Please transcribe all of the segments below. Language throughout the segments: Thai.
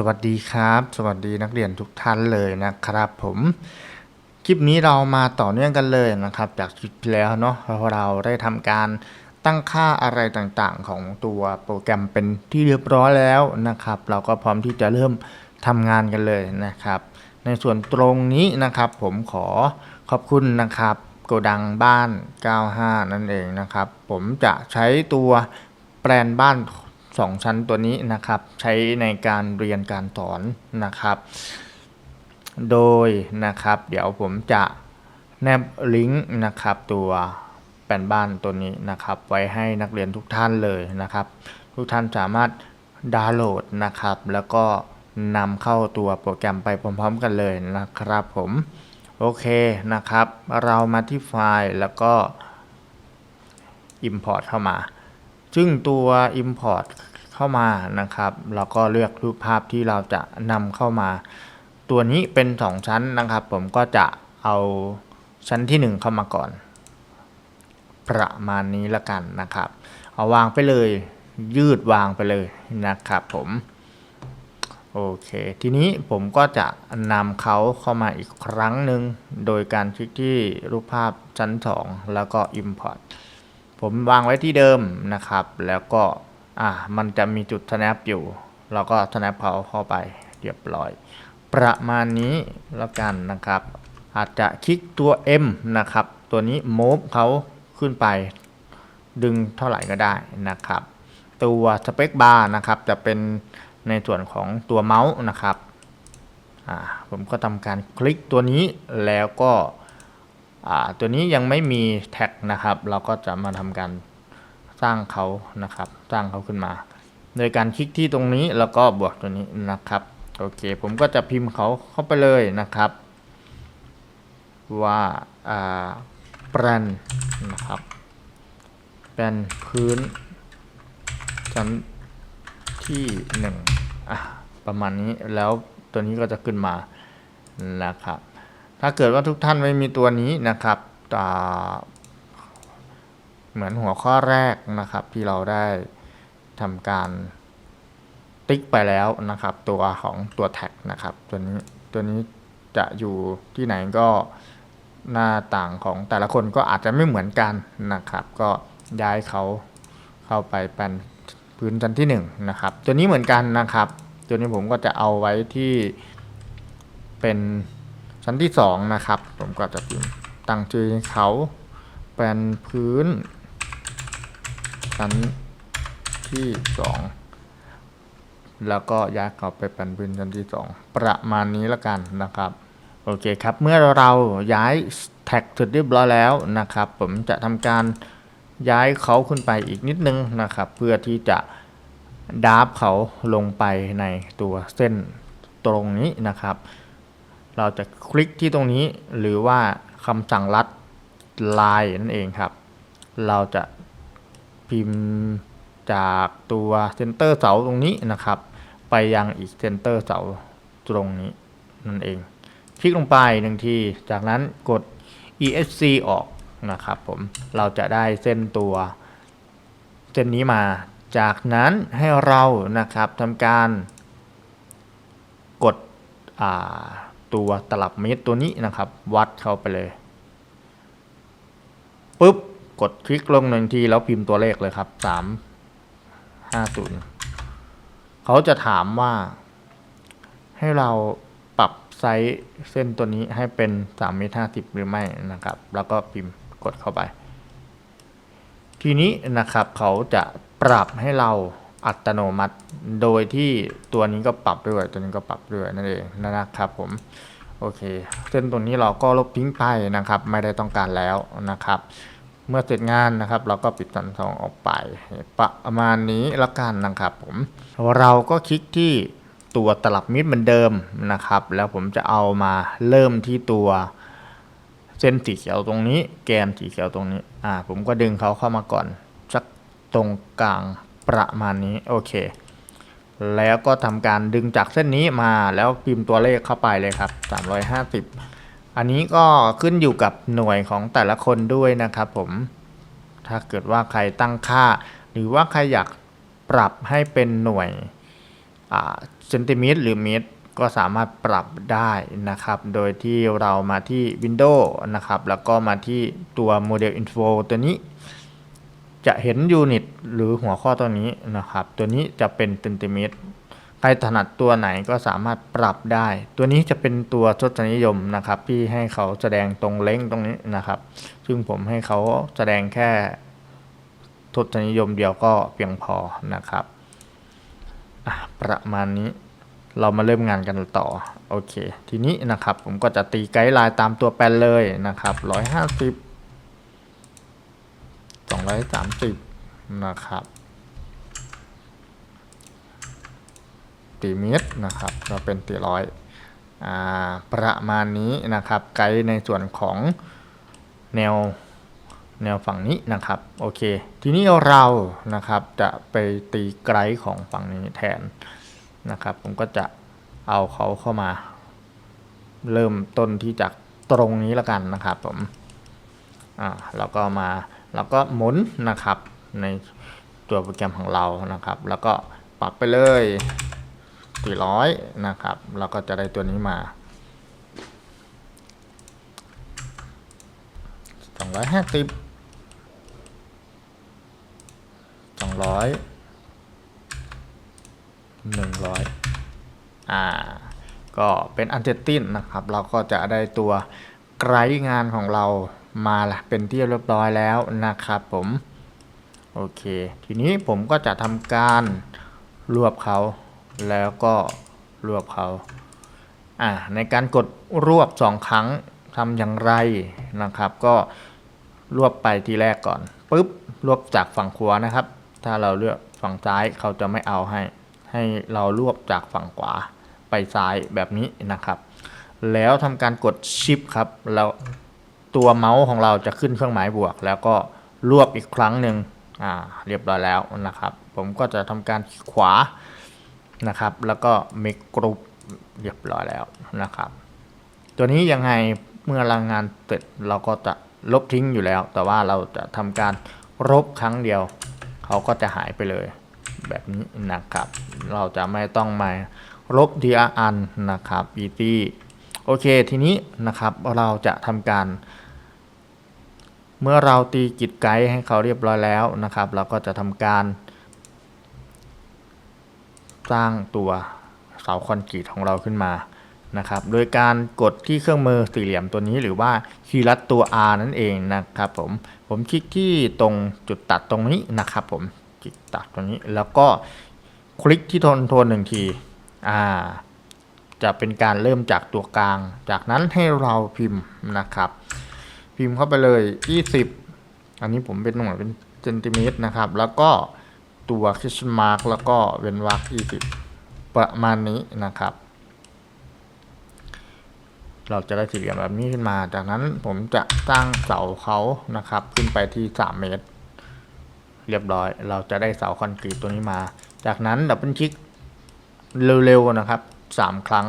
สวัสดีครับ สวัสดีนักเรียนทุกท่านเลยนะครับผมคลิปนี้เรามาต่อเนื่องกันเลยนะครับ จากคลิปที่แล้วเนาะเราได้ทำการตั้งค่าอะไรต่างๆ ของตัวโปรแกรมเป็นที่เรียบร้อยแล้วนะครับ เราก็พร้อมที่จะเริ่มทำงานกันเลยนะครับ ในส่วนตรงนี้นะครับผมขอขอบคุณนะครับโกดังบ้าน 95 นั่นเองนะครับ ผมจะใช้ตัวแปลนบ้าน 2 ชั้นตัวนี้นะครับ ใช้ในการเรียนการสอนนะครับ โดยนะครับ เดี๋ยวผมจะแนบลิงก์นะครับ ตัวแปลนบ้านตัวนี้นะครับ ไว้ให้นักเรียนทุกท่านเลยนะครับ ทุกท่านสามารถดาวน์โหลดนะครับ แล้วก็นำเข้าตัวโปรแกรมไปพร้อมๆ กันเลยนะครับผมโอเคนะครับ เรามาที่ไฟล์แล้วก็ Import เข้ามา ซึ่งตัว Import เข้ามานะครับ เราก็เลือกรูปภาพที่เราจะนำเข้ามา ตัวนี้เป็น 2 ชั้นนะครับ ผมก็จะเอาชั้นที่ 1 เข้ามาก่อน ประมาณนี้ละกันนะครับ เอาวางไปเลยยืดวางไปเลยนะครับผมโอเค ทีนี้ผมก็จะนำเขาเข้ามาอีกครั้งหนึ่งโดยการคลิกที่รูปภาพชั้น 2 แล้วก็ Import ผมวางไว้ที่เดิมนะครับ แล้วก็ อ่ามันจะมีจุด snap อยู่ เราก็ snap เขาเข้าไปเรียบร้อย ประมาณนี้แล้วกันนะครับ อาจจะคลิกตัว M นะครับ ตัวนี้ move เขาขึ้นไปดึงเท่าไหร่ก็ได้นะครับ ตัวสเปคบาร์นะครับจะเป็นในส่วนของตัวเมาส์นะครับผมก็ทำการคลิกตัวนี้แล้วก็ตัวนี้ยังไม่มีแท็กนะครับ เราก็จะมาทำการ สร้างเขานะครับ สร้างเขาขึ้นมา โดยการคลิกที่ตรงนี้แล้วก็บวกตัวนี้นะครับโอเค ผมก็จะพิมพ์เขาเข้าไปเลยนะครับ ว่าอ่าแปรนนะครับแปรนพื้นชั้นที่หนึ่งอะประมาณนี้แล้วตัวนี้ก็จะขึ้นมานะครับ ถ้าเกิดว่าทุกท่านไม่มีตัวนี้นะครับอ่า เหมือนหัวข้อแรกนะครับ ที่เราได้ทำการติ๊กไปแล้วนะครับ ตัวของตัวแท็กนะครับ ตัวนี้ตัวนี้จะอยู่ที่ไหนก็หน้าต่างของแต่ละคนก็อาจจะไม่เหมือนกันนะครับ ก็ย้ายเขาเข้าไปเป็นพื้นชั้นที่หนึ่งนะครับ ตัวนี้เหมือนกันนะครับตัวนี้ผมก็จะเอาไว้ที่เป็นชั้นที่สองนะครับ ผมก็จะพิมพ์ตั้งชื่อเขาเป็นพื้น ชั้นที่สองแล้วก็ย้ายเขาไปเป็นพื้นชั้นที่สองประมาณนี้ละกันนะครับ โอเคครับ เมื่อเราย้ายแท็กเสร็จเรียบร้อยแล้วนะครับ ผมจะทำการย้ายเขาขึ้นไปอีกนิดนึงนะครับ เพื่อที่จะดาบเขาลงไปในตัวเส้นตรงนี้นะครับ เราจะคลิกที่ตรงนี้หรือว่าคำสั่งลัดลายนั่นเองครับ เราจะ พิมพ์จากตัวเซนเตอร์เสาตรงนี้นะครับ ไปยังอีกเซนเตอร์เสาตรงนี้นั่นเอง คลิกลงไปหนึ่งที จากนั้นกด ESC ออกนะครับผมเราจะได้เส้นตัวเส้นนี้มา จากนั้นให้เรานะครับทำการกดตัวตลับเมตรตัวนี้นะครับ วัดเข้าไปเลยปุ๊บ กดคลิกลงหนึ่งทีแล้วพิมพ์ตัวเลขเลยครับสามห้าศูนย์เขาจะถามว่า ให้เราปรับไซส์เส้นตัวนี้ให้เป็น3เมตร50หรือไม่นะครับ แล้วก็พิมพ์กดเข้าไป ทีนี้นะครับเขาจะปรับให้เราอัตโนมัติ โดยที่ตัวนี้ก็ปรับด้วย ตัวนี้ก็ปรับด้วยนั่นเองนะครับผมโอเค เส้นตรงนี้เราก็ลบทิ้งไปนะครับ ไม่ได้ต้องการแล้วนะครับ เมื่อเสร็จงานนะครับ เราก็ปิดสันสองออกไป ประมาณนี้ละกันนะครับผมเราก็คลิกที่ตัวตลับมิดเหมือนเดิมนะครับ แล้วผมจะเอามาเริ่มที่ตัวเส้นสีเขียวตรงนี้ แกนสีเขียวตรงนี้อ่าผมก็ดึงเขาเข้ามาก่อนสักตรงกลางประมาณนี้โอเค แล้วก็ทำการดึงจากเส้นนี้มาแล้วพิมพ์ตัวเลขเข้าไปเลยครับ 350 อันนี้ก็ขึ้นอยู่กับหน่วยของแต่ละคนด้วยนะครับผม ถ้าเกิดว่าใครตั้งค่า หรือว่าใครอยากปรับให้เป็นหน่วยเซนติเมตรหรือเมตรก็สามารถปรับได้นะครับ โดยที่เรามาที่ Windows นะครับ แล้วก็มาที่ตัว Model Info ตัวนี้ จะเห็นยูนิตหรือหัวข้อตัวนี้นะครับ ตัวนี้จะเป็นเซนติเมตร ใครถนัดตัวไหนก็สามารถปรับได้ ตัวนี้จะเป็นตัวทศนิยมนะครับที่ให้เขาแสดงตรงเล้งตรงนี้นะครับ ซึ่งผมให้เขาแสดงแค่ทศนิยมเดียวก็เพียงพอนะครับอะประมาณนี้เรามาเริ่มงานกันต่อโอเค ทีนี้นะครับผมก็จะตีไกด์ไลน์ตามตัวแปลเลยนะครับร้อยห้าสิบสองร้อยสามสิบนะครับ ตีเมตรนะครับก็เป็นตีร้อยประมาณนี้นะครับ ไกด์ในส่วนของแนวแนวฝั่งนี้นะครับโอเค ทีนี้เรานะครับจะไปตีไกด์ของฝั่งนี้แทนนะครับ ผมก็จะเอาเขาเข้ามา เริ่มต้นที่จากตรงนี้แล้วกันนะครับผมอ่าแล้วก็มาแล้วก็หมุนนะครับในตัวโปรแกรมของเรานะครับ แล้วก็ปรับไปเลย 400นะครับ เราก็จะได้ตัวนี้มา250 200 100อ่า ก็เป็นอันเจตินนะครับ เราก็จะได้ตัวไกด์งานของเรามาละเป็นที่เรียบร้อยแล้วนะครับผม โอเค ทีนี้ผมก็จะทำการรวบเขา แล้วก็รวบเขาอ่าในการกดรวบสองครั้งทำอย่างไรนะครับ ก็รวบไปทีแรกก่อนปุ๊บรวบจากฝั่งขวานะครับ ถ้าเราเลือกฝั่งซ้ายเขาจะไม่เอาให้ ให้เรารวบจากฝั่งขวาไปซ้ายแบบนี้นะครับ แล้วทำการกดชิปครับแล้วตัวเมาส์ของเราจะขึ้นเครื่องหมายบวก แล้วก็รวบอีกครั้งหนึ่งอ่าเรียบร้อยแล้วนะครับ ผมก็จะทำการขวา นะครับ แล้วก็เมกกรุ๊ปเรียบร้อยแล้วนะครับ ตัวนี้ยังไงเมื่อรางงานเสร็จเราก็จะลบทิ้งอยู่แล้ว แต่ว่าเราจะทำการลบครั้งเดียว เขาก็จะหายไปเลยแบบนี้นะครับ เราจะไม่ต้องมาลบทีละอันนะครับอีตีโอเคทีนี้นะครับเราจะทำการ เมื่อเราตีกิจไกด์ให้เขาเรียบร้อยแล้วนะครับ เราก็จะทำการ สร้างตัวเสาคอนกรีตของเราขึ้นมานะครับ โดยการกดที่เครื่องมือสี่เหลี่ยมตัวนี้หรือว่าคีย์ลัดตัว R นั่นเองนะครับผม ผมคลิกที่ตรงจุดตัดตรงนี้นะครับ ผมคลิกตัดตรงนี้แล้วก็คลิกที่โทนโทนหนึ่งที อ่า จะเป็นการเริ่มจากตัวกลาง จากนั้นให้เราพิมพ์นะครับ พิมพ์เข้าไปเลย 20 อันนี้ผมเป็นหน่วยเป็นเซนติเมตรนะครับ แล้วก็ ตัวคิชมาร์กแล้วก็เว้นวรรค20 ประมาณนี้นะครับ เราจะได้สี่เหลี่ยมแบบนี้ขึ้นมา จากนั้นผมจะสร้งเสาเขานะครับ ขึ้นไปที่ 3 เมตร เรียบร้อย เราจะได้เสาคอนกรีตตัวนี้มา จากนั้นดับเบิลคลิกเร็วๆนะครับ 3 ครั้ง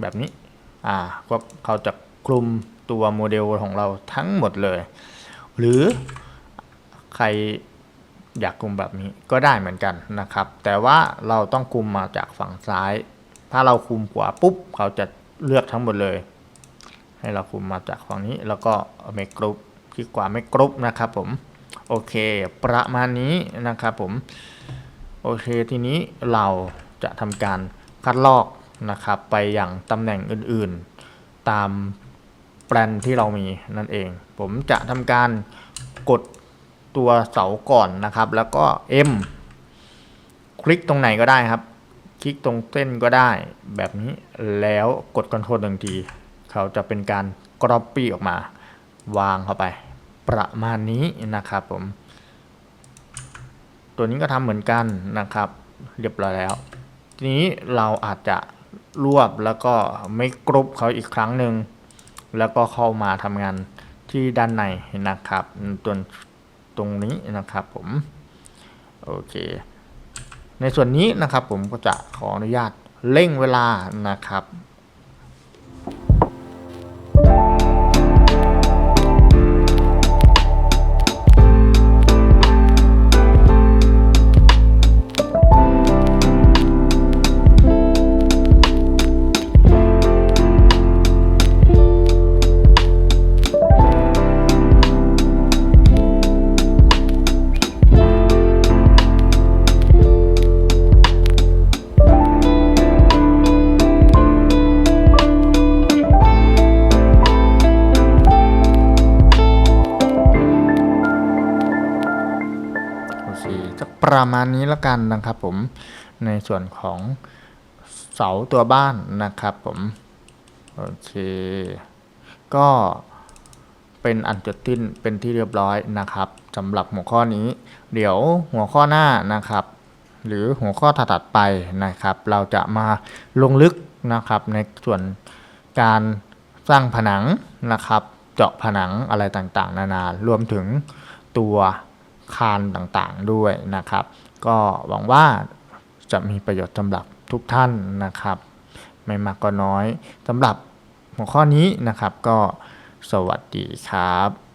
แบบนี้ อ่าก็เขาจะคลุมตัวโมเดลของเราทั้งหมดเลย หรือใคร อยากคุมแบบนี้ก็ได้เหมือนกันนะครับ แต่ว่าเราต้องคุมมาจากฝั่งซ้าย ถ้าเราคุมขวาปุ๊บเขาจะเลือกทั้งหมดเลย ให้เราคุมมาจากฝั่งนี้แล้วก็เมกกรุ๊ปคลิกขวาเมกกรุ๊ปนะครับผมโอเค ประมาณนี้นะครับผมโอเคทีนี้เราจะทำการคัดลอกนะครับไปอย่างตำแหน่งอื่นๆ ตามแปลนที่เรามีนั่นเอง ผมจะทำการกด ตัวเสาก่อนนะครับ แล้วก็ M คลิกตรงไหนก็ได้ครับ คลิกตรงเส้นก็ได้แบบนี้แล้วกด Ctrl หนึ่งที เขาจะเป็นการ Copy ออกมา วางเข้าไป ประมาณนี้นะครับผม ตัวนี้ก็ทำเหมือนกันนะครับ เรียบร้อยแล้ว ทีนี้เราอาจจะรวบแล้วก็ไม่กรุ๊ปเขาอีกครั้งหนึ่งแล้วก็เข้ามาทำงานที่ด้านในนะครับตัว ตรงนี้นะครับผมโอเค ในส่วนนี้นะครับผมก็จะขออนุญาตเร่งเวลานะครับ ประมาณนี้แล้วกันนะครับผมในส่วนของเสาตัวบ้านนะครับผมโอเค ก็เป็นอันจดทิ้นเป็นที่เรียบร้อยนะครับสำหรับหัวข้อนี้ เดี๋ยวหัวข้อหน้านะครับ หรือหัวข้อถัดไปนะครับ เราจะมาลงลึกนะครับในส่วนการสร้างผนังนะครับ เจาะผนังอะไรต่างๆ นานารวมถึงตัว คารต่างๆด้วยนะครับ ก็หวังว่าจะมีประโยชน์สำหรับทุกท่านนะครับ ไม่มากก็น้อยสำหรับหัวข้อนี้นะครับก็สวัสดีครับ